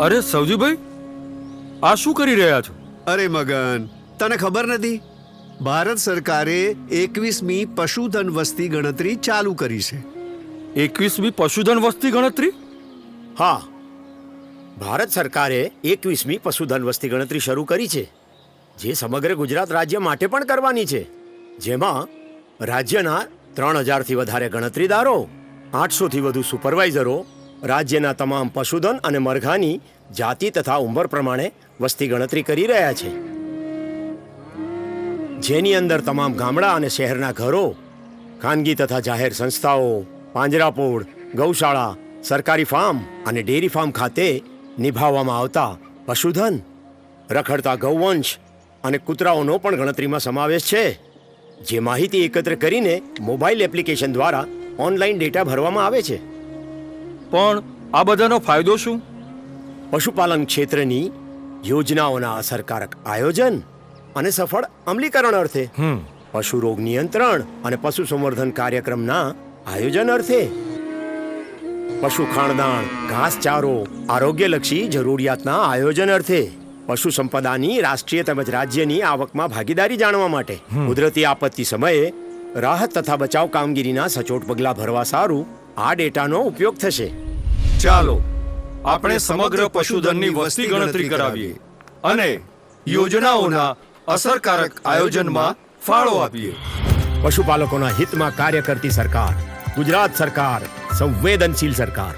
અરે સૌજીભાઈ આ શું કરી રહ્યા છો? અરે મગન તને ખબર નથી? ભારત સરકારે એકવીસમી પશુધન વસ્તી ગણતરી ચાલુ કરી છે. એકવીસમી પશુધન વસ્તી ગણતરી? હા. ભારત સરકારે એકવીસમી પશુધન વસ્તી ગણતરી શરૂ કરી છે જે સમગ્ર ગુજરાત રાજ્ય માટે પણ કરવાની છે. જેમાં રાજ્યના ત્રણ હજારથી વધારે ગણતરીદારો આઠસોથી વધુ સુપરવાઇઝરો રાજ્યના તમામ પશુધન અને મરઘાની જાતિ તથા ઉંમર પ્રમાણે વસ્તી ગણતરી કરી રહ્યા છે. જેની અંદર તમામ ગામડા અને શહેરના ઘરો, ખાનગી તથા જાહેર સંસ્થાઓ, પાંજરાપોળ, ગૌશાળા, સરકારી ફાર્મ અને ડેરી ફાર્મ ખાતે નિભાવવામાં આવતા પશુધન, રખડતા ગૌવંશ અને કૂતરાઓનો પણ ગણતરીમાં સમાવેશ છે. જે માહિતી એકત્ર કરીને મોબાઈલ એપ્લિકેશન દ્વારા ઓનલાઈન ડેટા ભરવામાં આવે છે. પણ આ બધાનો ફાયદો શું? પશુપાલન ક્ષેત્રની યોજનાઓના અસરકારક આયોજન અને સફળ અમલીકરણ અર્થે પશુ રોગ નિયંત્રણ અને પશુ સંવર્ધન કાર્યક્રમના આયોજન અર્થે. પશુ ખાણદાણ ઘાસચારો આરોગ્યલક્ષી જરૂરિયાતના આયોજન અર્થે પશુ સંપદાની રાષ્ટ્રીય તેમજ રાજ્યની આવકમાં ભાગીદારી જાણવા માટે. કુદરતી આપત્તિ સમયે રાહત તથા બચાવ કામગીરીના સચોટ પગલાં ભરવા સારું આ ડેટાનો ઉપયોગ થશે. ચાલો આપણે સમગ્ર પશુધનની વસ્તી ગણતરી કરાવીએ અને યોજનાઓના અસરકારક આયોજનમાં ફાળો આપીએ. પશુપાલકોના હિતમાં કાર્ય કરતી સરકાર ગુજરાત સરકાર સંવેદનશીલ સરકાર.